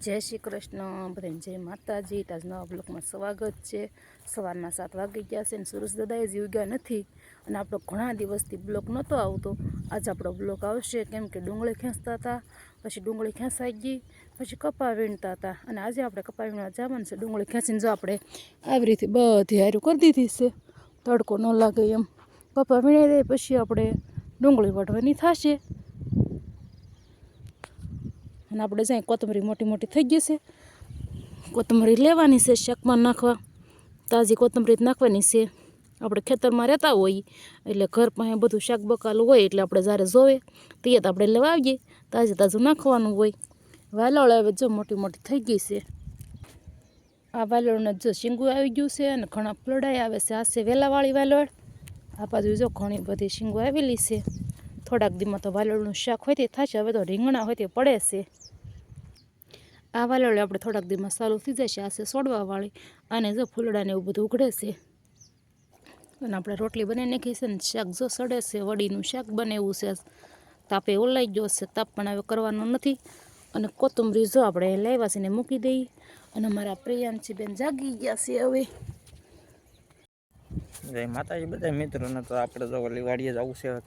જય શ્રી કૃષ્ણ. બધાને જય માતાજી. તાજ નવા બ્લોકમાં સ્વાગત છે. સવારના સાત વાગી ગયા છે અને સુરેશ દાદાએ જ ઉગ્યા નથી અને આપણો ઘણા દિવસથી બ્લોક નહોતો આવતો. આજે આપણો બ્લોક આવશે કેમ કે ડુંગળી ખેંચતા હતા, પછી ડુંગળી ખેંચાઈ ગઈ, પછી કપા વીણતા હતા. અને આજે આપણે કપા વીણવા જવાનું છે. ડુંગળી ખેંચીને જો આપણે આવી રીતે બધી હારું કરી દીધી છે. તડકો ન લાગે એમ. કપા વીણાઈ દે પછી આપણે ડુંગળી વઢવાની થશે. અને આપણે જાય કોથમરી મોટી મોટી થઈ ગઈ છે. કોથમરી લેવાની છે, શાકમાં નાખવા. તાજી કોથમરી જ નાખવાની છે. આપણે ખેતરમાં રહેતા હોઈએ એટલે ઘર પાસે બધું શાક બકાલું હોય, એટલે આપણે જ્યારે જોવે તે જ આપણે લેવા આવીએ. તાજે તાજું નાખવાનું હોય. વાલોળ હવે જો મોટી મોટી થઈ ગઈ છે. આ વાલોળને જો શીંગું આવી ગયું છે અને ઘણા ફલડાઈ આવે છે. આ છે વેલાવાળી વાલોળ. આ બાજુ જો ઘણી બધી શીંગું આવેલી છે. થોડાક દીમાં તો વાલોળનું શાક હોય તે થશે હવે તો રીંગણા હોય તે પડે છે. આ વાલોળી આપણે થોડાક દીમાં સારું થઈ જશે આ છે સોડવાવાળી અને જો ફૂલડાને એવું બધું ઉઘડે છે. અને આપણે રોટલી બનાવી નાખી છે ને શાક જો સડે છે, વડીનું શાક બને એવું છે. તાપે ઓલાઈ ગયો છે. તાપ પણ હવે કરવાનો નથી. અને કોથુંબરી જો આપણે લાવ્યા છે ને મૂકી દઈએ અને મારા પ્રિયાંશી બેન જાગી ગયા છે હવે. જય માતાજી. બધા મિત્રોને તો આપણે તો ઓલી વાડીએ જવું છે હવે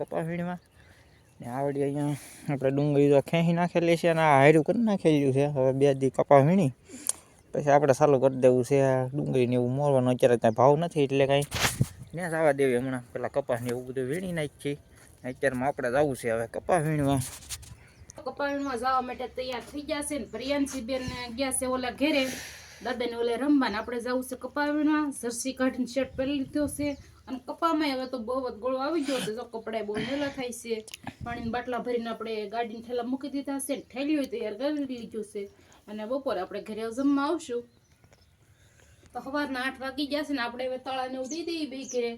કપા વીણમાં ને આ વાડી અહીંયા આપણે ડુંગળી તો ખેંચી નાખેલી છે અને આ હાર્યું કરી નાખેલું છે. હવે બે દી કપા વીણી, પછી આપણે ચાલુ કરી દેવું છે આ ડુંગળીને એવું મોરવાનો. અત્યારે કાંઈ ભાવ નથી એટલે કાંઈ ને જવા દેવી હમણાં. પેલા કપાસને એવું બધું વીણી નાખીએ. અત્યારમાં આપણે જવું છે હવે કપા વીણવા. કપાળમાં જવા માટે તૈયાર થઈ ગયા છે ને પ્રિયાંશી બેન ગયા છે ઓલા ઘેરે. દાદાને ઓલે રમવાને આપણે જવું છે કપાવીમાં જર્સી કાઢીને શર્ટ પહેરી લીધો છે. અને કપામાં હવે તો બહુ જ ગોળો આવી ગયો છે. તો કપડાં બહુ મેલા થાય છે. પાણીના બાટલા ભરીને આપણે ગાડીને થેલા મૂકી દીધા છે ને થેલી હોય તૈયાર કરી લીધું છે. અને બપોરે આપણે ઘરે જમવા આવશું. તો સવારના આઠ વાગી ગયા છે ને આપણે હવે તળાને એવું દઈ દઈએ બે ઘરે.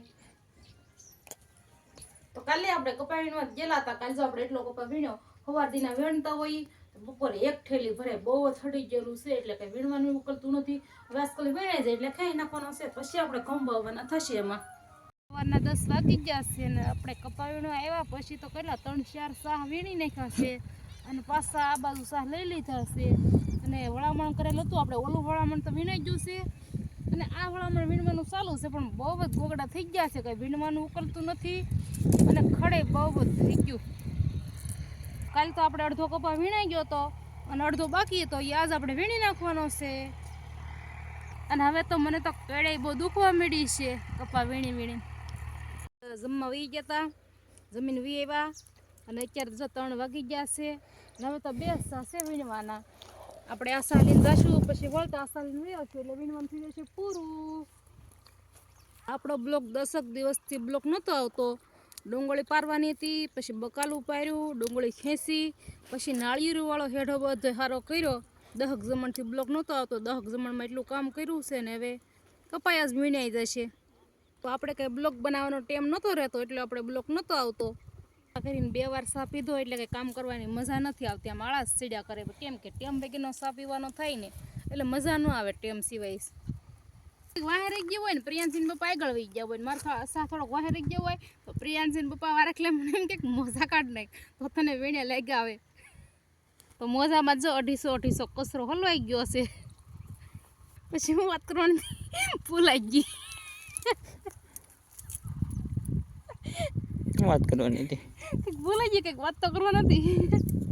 તો કાલે આપણે કપા વીણવા ગયેલા હતા. કાલે જો આપણે એટલો કપા વીણ્યો. સવાર દીના વીણતા હોઈએ બપોરે એક થેલી ભરે. બહુ થડી ગયેલું છે એટલે કંઈ વીણવાનું ઉકલતું નથી. વાસકલી વીણાઈ જાય એટલે ખાઈ નાખવાનો છે. પછી આપણે કંબાવવાના થશે એમાં. સવારના દસ વાગી ગયા છે ને આપણે કપા વીણવા આવ્યા પછી તો કેટલા, ત્રણ, ચાર શાહ વીણી નાખ્યા છે અને પાછા આ બાજુ શાહ લઈ લીધા છે. અને વળામણ કરેલું હતું, આપણે ઓલું વળામણ તો વીણાઈ ગયું છે. અને આ વળામણ વીણવાનું ચાલુ છે, પણ બહુ જ ગોગડા થઈ ગયા છે, કંઈ વીણવાનું ઉકલતું નથી. અને ખડે બહુ જ થઈ ગયું. કાલ તો આપણે અડધો કપા વીણાઈ ગયો હતો અને અડધો બાકી હતો એ આજ આપણે વીણી નાખવાનો છે. અને હવે તો મને તો કેળે બહુ દુખવા મળી છે, કપા વીણી વીણી જમવા વી ગયા હતા જમીન વી આવ્યા અને અત્યારે જો ત્રણ વાગી ગયા છે અને હવે તો બે છે વીણવાના. આપણે આ સાલીને જશું, પછી વળતા આ સાલીને વી એટલે વીણવાનું થઈ જશે પૂરું. આપણો બ્લોક દસક દિવસથી બ્લોક નહોતો આવતો. ડુંગળી પારવાની હતી, પછી બકાલું પાર્યું, ડુંગળી ખેંચી, પછી નાળિયેરવાળો હેઠો બધો સારો કર્યો. દહક જમણથી બ્લોક નહોતો આવતો, દહક જમણમાં એટલું કામ કર્યું છે ને હવે કપાયા જ મીણાઈ જશે. તો આપણે કંઈ બ્લોક બનાવવાનો ટાઈમ નહોતો રહેતો, એટલે આપણે બ્લોક નહોતો આવતો. કરીને બે વાર સાપ પીધો એટલે કંઈ કામ કરવાની મજા નથી આવતી. આમ આળસ સીડ્યા કરે. કેમ કે ટેમ ભેગીનો સાપ પીવાનો થાય ને, એટલે મજા ન આવે ટેમ સિવાય. વાહે રહી ગયો હોય ને પ્રિયાંશીન પપ્પા આગળ વહી ગયા હોય ને, મારે સા થોડોક વાહે રહી ગયો હોય, તો પ્રિયાંશીન પપ્પા વારે એટલે મને એમ કે મોજા કાઢ નાખ. તો તને વીણે લાગ્યા આવે તો મોજામાં જો અઢીસો અઢીસો કચરો હલવાઈ ગયો હશે. પછી હું વાત કરવાની ભૂલાઈ ગઈ. શું વાત કરવાની હતી. ભૂલાઈ ગઈ કંઈક વાત તો કરવા નથી